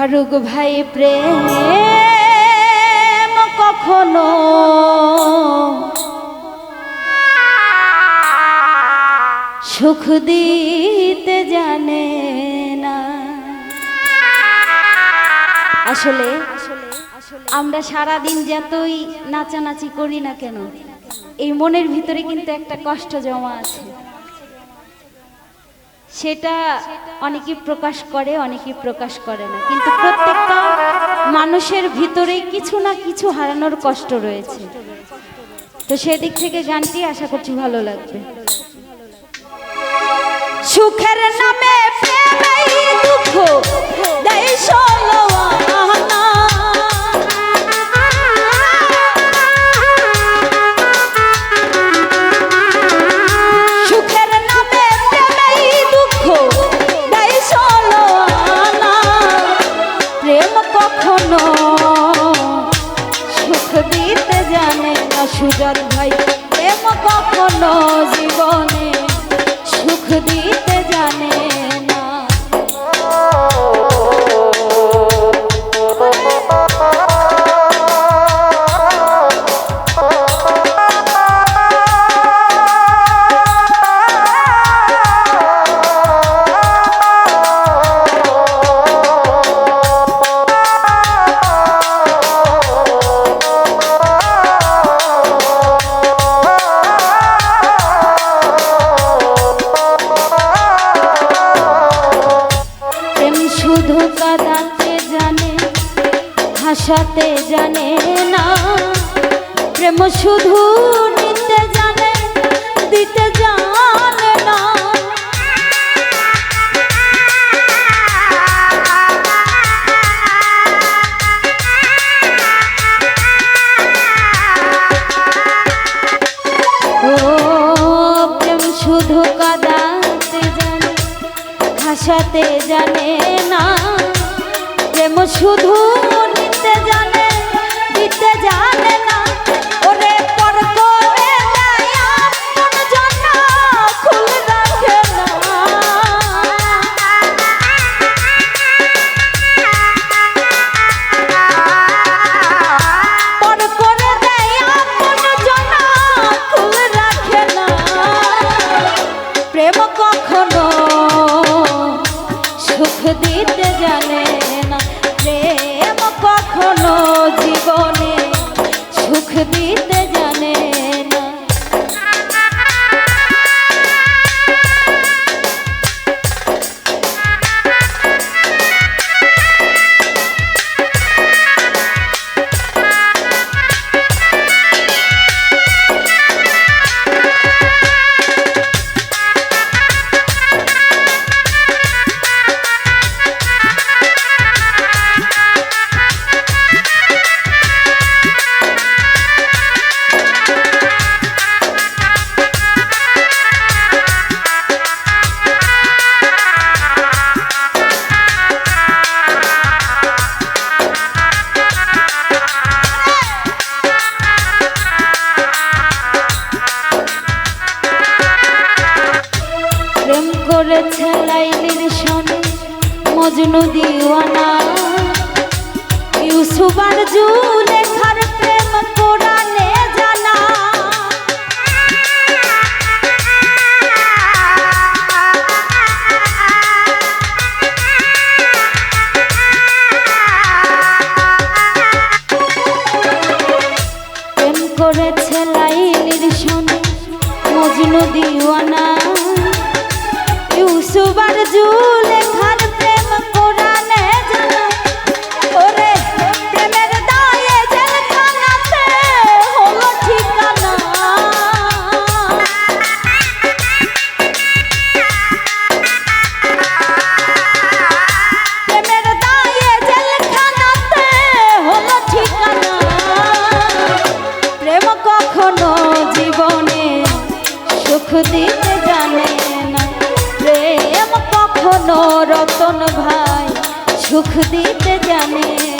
ফারুক ভাই প্রেম কখনো সুখ দিতে জানে না। আসলে আমরা সারা দিন যতই নাচানাচি করি না কেন, এই মনের ভিতরে কিন্তু একটা কষ্ট জমা আছে। সেটা অনেকে প্রকাশ করে অনেকে প্রকাশ করে না। কিন্তু প্রত্যেকটা মানুষের ভিতরে কিছু না কিছু হারানোর কষ্ট রয়েছে। তো সেদিক থেকে গানটি আশা করছি ভালো লাগবে। সুখের নামে দুঃখ দেয় সুজন ভাই প্রেম কখনো জীবনে সুখ দিতে হাসাতে জানে না। প্রেম শুধু নিতে জানে, দিতে জানে না। ও, প্রেম শুধু জানে না। প্রেম শুধু জানে সুখ মজনু দিওয়ানা। ইউসুফ আর জুলেখার প্রেম কোরআনে জানা। প্রেম করেছে লাইলির সনে মজনু দিওয়ানা। ইউসুফ আর রতন ভাই সুখ দিতে জানে।